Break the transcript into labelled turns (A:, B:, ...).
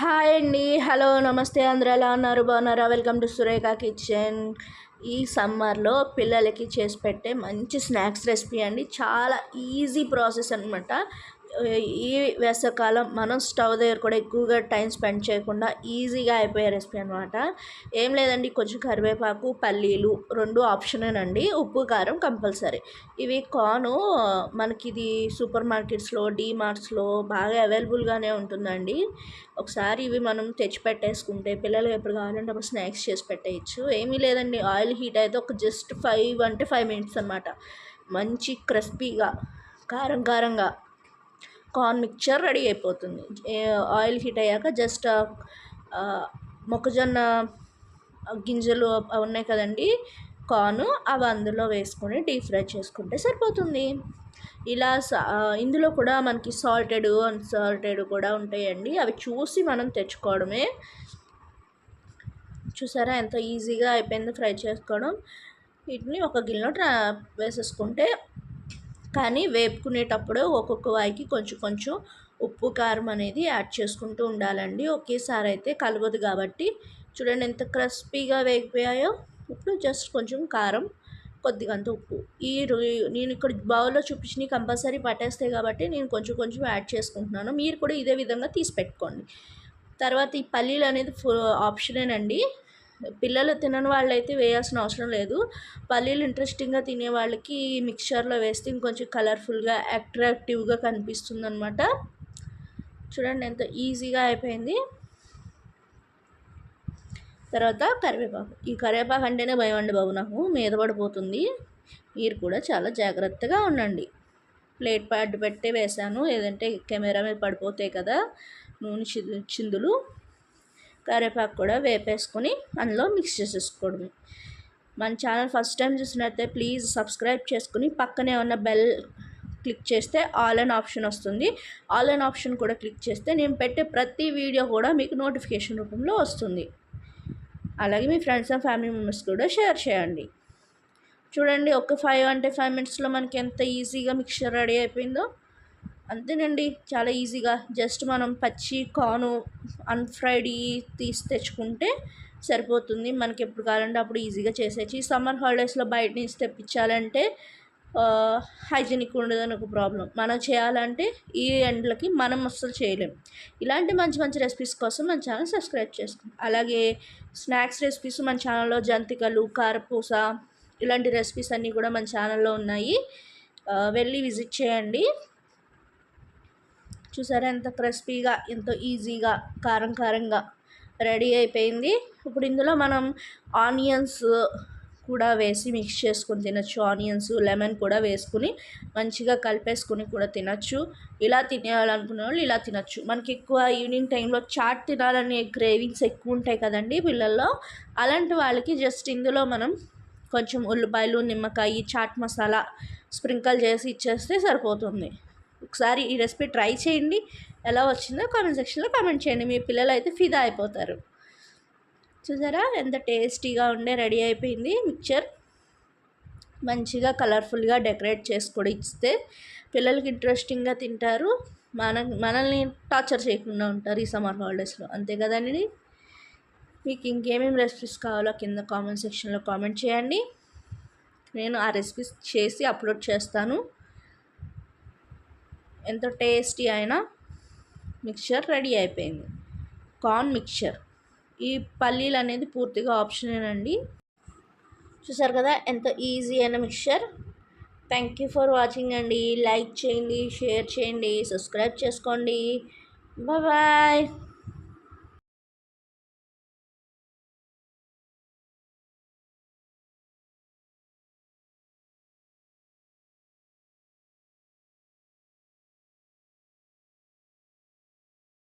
A: Hi అండి. Hello నమస్తే. అందరూ ఎలా ఉన్నారు? బాగున్నారా? Welcome to Surekha kitchen. ఈ సమ్మర్లో పిల్లలకి చేసి పెట్టే మంచి స్నాక్స్ రెసిపీ అండి. చాలా ఈజీ ప్రాసెస్ అనమాట ఈ వేసవకాలం మనం స్టవ్ దగ్గర కూడా ఎక్కువగా టైం స్పెండ్ చేయకుండా ఈజీగా అయిపోయే రెసిపీ అనమాట ఏం లేదండి కొంచెం కరివేపాకు పల్లీలు రెండు ఆప్షనేనండి. ఉప్పు కారం కంపల్సరీ. ఇవి కాను మనకి ఇది సూపర్ మార్కెట్స్లో డీమార్ట్స్లో బాగా అవైలబుల్గానే ఉంటుందండి. ఒకసారి ఇవి మనం తెచ్చి పెట్టేసుకుంటే పిల్లలు ఎప్పుడు కావాలంటే అప్పుడు స్నాక్స్ చేసి పెట్టేయచ్చు. ఏమీ లేదండి ఆయిల్ హీట్ అయితే ఒక జస్ట్ ఫైవ్ అంటే ఫైవ్ మినిట్స్ అనమాట మంచి క్రిస్పీగా కారం కారంగా కార్న్ మిక్చర్ రెడీ అయిపోతుంది. ఆయిల్ హీట్ అయ్యాక జస్ట్ మొక్కజొన్న గింజలు ఉన్నాయి కదండి కార్ను అవి అందులో వేసుకొని డీప్ ఫ్రై చేసుకుంటే సరిపోతుంది. ఇలా ఇందులో కూడా మనకి సాల్టెడ్ అన్సాల్టెడ్ కూడా ఉంటాయండి. అవి చూసి మనం తెచ్చుకోవడమే. చూసారా ఎంత ఈజీగా అయిపోయిందో ఫ్రై చేసుకోవడం. వీటిని ఒక గిన్నెలో ట్రా వేసేసుకుంటే కానీ వేపుకునేటప్పుడు ఒక్కొక్క వాయికి కొంచెం కొంచెం ఉప్పు కారం అనేది యాడ్ చేసుకుంటూ ఉండాలండి. ఒకేసారి అయితే కలవదు కాబట్టి. చూడండి ఎంత క్రిస్పీగా వేగిపోయాయో. ఇప్పుడు జస్ట్ కొంచెం కారం కొద్దిగా అంత ఉప్పు. ఈ నేను ఇక్కడ బౌల్లో చూపించి కంపల్సరీ పట్టేస్తాయి కాబట్టి నేను కొంచెం కొంచెం యాడ్ చేసుకుంటున్నాను. మీరు కూడా ఇదే విధంగా తీసి పెట్టుకోండి. తర్వాత ఈ పల్లీలు అనేది ఆప్షనేనండి. పిల్లలు తినని వాళ్ళైతే వేయాల్సిన అవసరం లేదు. పల్లీలు ఇంట్రెస్టింగ్గా తినే వాళ్ళకి మిక్చర్లో వేస్తే ఇంకొంచెం కలర్ఫుల్గా అట్రాక్టివ్గా కనిపిస్తుంది అనమాట చూడండి ఎంత ఈజీగా అయిపోయింది. తర్వాత కరివేపాకు. ఈ కరివేపాకు అంటేనే భయం అండి బాబు నాకు. మీద పడిపోతుంది. మీరు కూడా చాలా జాగ్రత్తగా ఉండండి. ప్లేట్ ప్యాడ్ పెట్టే వేసాను ఏదంటే కెమెరా మీద పడిపోతాయి కదా. నూనె చిందులు. కరివేపాకు కూడా వేపేసుకొని అందులో మిక్స్ చేసేసుకోవడం మన ఛానల్ ఫస్ట్ టైం చూసినట్టే ప్లీజ్ సబ్స్క్రైబ్ చేసుకుని పక్కనే ఉన్న బెల్ క్లిక్ చేస్తే ఆల్ అండ్ ఆప్షన్ వస్తుంది. ఆల్ అండ్ ఆప్షన్ కూడా క్లిక్ చేస్తే నేను పెట్టే ప్రతి వీడియో కూడా మీకు నోటిఫికేషన్ రూపంలో వస్తుంది. అలాగే మీ ఫ్రెండ్స్ అండ్ ఫ్యామిలీ మెంబర్స్ కూడా షేర్ చేయండి. చూడండి ఒక ఫైవ్ అంటే ఫైవ్ మినిట్స్లో మనకి ఎంత ఈజీగా మిక్చర్ రెడీ అయిపోయిందో. అంతేనండి. చాలా ఈజీగా. జస్ట్ మనం పచ్చి కాను అన్ఫ్రైడ్ తీసి తెచ్చుకుంటే సరిపోతుంది. మనకి ఎప్పుడు కావాలంటే అప్పుడు ఈజీగా చేసేయచ్చు. ఈ సమ్మర్ హాలిడేస్లో బయట నుంచి తెప్పించాలంటే హైజీనిక్ ఉండదని ఒక ప్రాబ్లం. మనం చేయాలంటే ఈ ఎండ్లకి మనం అస్సలు చేయలేం. ఇలాంటి మంచి మంచి రెసిపీస్ కోసం మన ఛానల్ సబ్స్క్రైబ్ చేసుకోండి. అలాగే స్నాక్స్ రెసిపీస్ మన ఛానల్లో జంతికలు కారపూస ఇలాంటి రెసిపీస్ అన్నీ కూడా మన ఛానల్లో ఉన్నాయి. వెళ్ళి విజిట్ చేయండి. చూసారా? ఎంత క్రిస్పీగా ఎంతో ఈజీగా కారం కారంగా రెడీ అయిపోయింది. ఇప్పుడు ఇందులో మనం ఆనియన్స్ కూడా వేసి మిక్స్ చేసుకొని తినచ్చు. ఆనియన్స్ లెమన్ కూడా వేసుకుని మంచిగా కలిపేసుకుని కూడా తినచ్చు. ఇలా తినేయాలనుకునే వాళ్ళు ఇలా తినచ్చు. మనకి ఎక్కువ ఈవినింగ్ టైంలో చాట్ తినాలనే క్రేవింగ్స్ ఎక్కువ ఉంటాయి కదండి పిల్లల్లో. అలాంటి వాళ్ళకి జస్ట్ ఇందులో మనం కొంచెం ఉల్లిపాయలు నిమ్మకాయ చాట్ మసాలా స్ప్రింకల్ చేసి ఇచ్చేస్తే సరిపోతుంది. ఒకసారి ఈ రెసిపీ ట్రై చేయండి. ఎలా వచ్చిందో కామెంట్ సెక్షన్లో కామెంట్ చేయండి. మీ పిల్లలు అయితే ఫిదా అయిపోతారు. చూసారా? ఎంత టేస్టీగా ఉండే రెడీ అయిపోయింది మిక్చర్. మంచిగా కలర్ఫుల్గా డెకరేట్ చేసి కూడా ఇస్తే పిల్లలకి ఇంట్రెస్టింగ్గా తింటారు. మన మనల్ని టార్చర్ చేయకుండా ఉంటారు ఈ సమ్మర్ హాలిడేస్లో. అంతే కదండి మీకు ఇంకేమేమి రెసిపీస్ కావాలో కింద కామెంట్ సెక్షన్లో కామెంట్ చేయండి. నేను ఆ రెసిపీస్ చేసి అప్లోడ్ చేస్తాను. ఎంతో టేస్టీ అయిన మిక్చర్ రెడీ అయిపోయింది. Corn mixture. ఈ పల్లీలు అనేది పూర్తిగా ఆప్షనేనండి చూసారు కదా ఎంత ఈజీ అయిన mixture. Thank you for watching అండి. లైక్ చేయండి షేర్ చేయండి సబ్స్క్రైబ్ చేసుకోండి. బాయ్